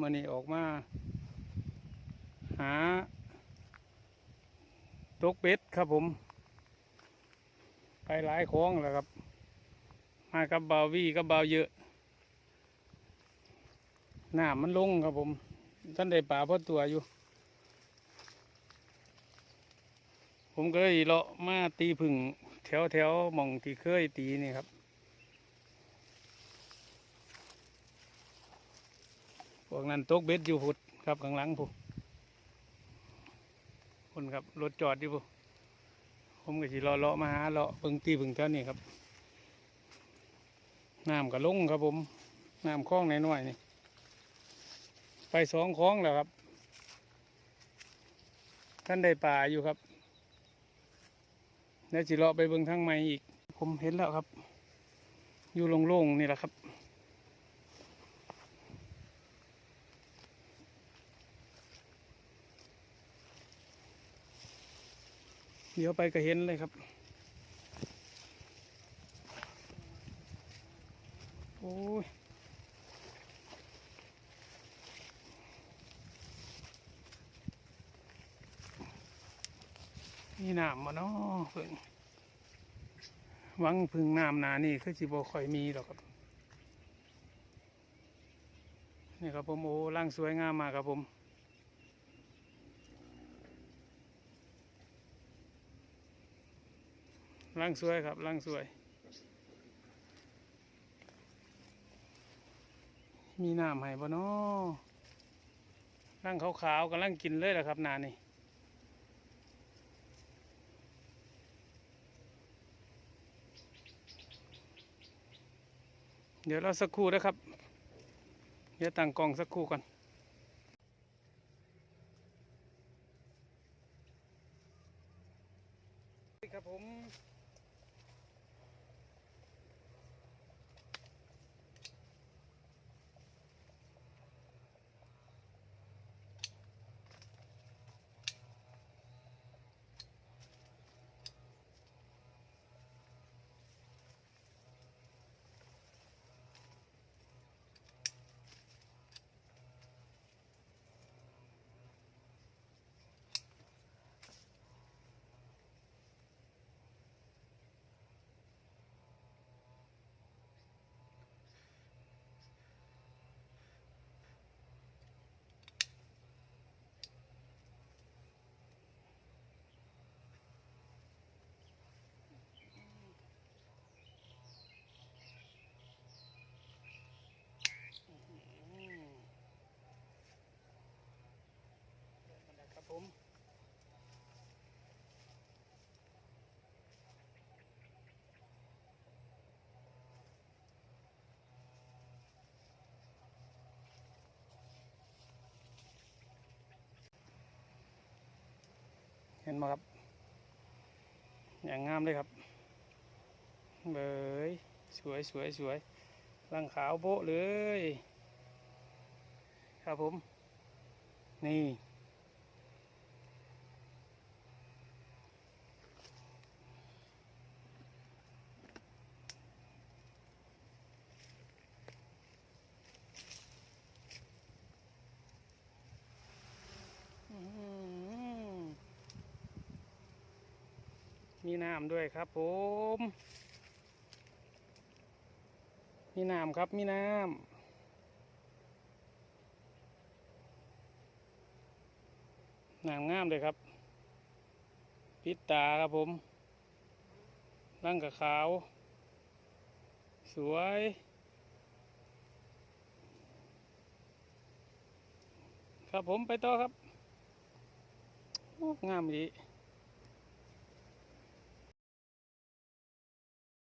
มื่อนี้ออกมา หา ตกเป็ดครับผม ไปหลายคลองแล้วครับ มากับเบาวี่กับเบาเยอะน้ำมันลงครับผม ท่านได้ป่าพอตัวอยู่ ผมก็เลยเลาะมาตีผึ่งแถวแถวมองที่เคยตีนี่ครับ วกนั้นตกเบ็ดอยู่พุดครับข้างหลังผู้คนครับรถจอดอยู่ผู้ผมก็สิเลาะเลาะมาหาเลาะเบิ่งตีเบิ่งเท่านี้ครับน้ำก็ลงครับผมน้ำคลองน้อยๆนี่ ไปสองคลองแล้วครับ ท่านได้ป่าอยู่ครับแล้วสิเลาะไปเบิ่งทางใหม่อีก ผมเห็นแล้วครับ อยู่โล่งๆนี่แหละครับ เดี๋ยวไปก็เห็นเลยครับ โอ้ยนี่น้ำมาเนาะเพิ่งหวังพึ่งน้ำนานี่คือสิบ่ค่อยมีหรอกครับ นี่ครับผมโอ้ร่างสวยงามมากครับผม ร่างสวยครับร่างสวย มีน้ำให้บ่เนาะร่างขาวๆกำลังกินเลยแหละครับนานี่เดี๋ยวเราสักครู่นะครับ เดี๋ยวตั้งกล้องสักครู่ก่อน ครับผม ผมเห็นไหมครับ อย่างงามเลยครับเบยสวยสวยสวยรังขาวโบะเลย ครับผม นี่ มีน้ำด้วยครับผม มีน้ำครับมีน้ำน้ำงามเลยครับปิดตาครับผม ร่างกับขาว สวย ครับผมไปต่อครับ งามดี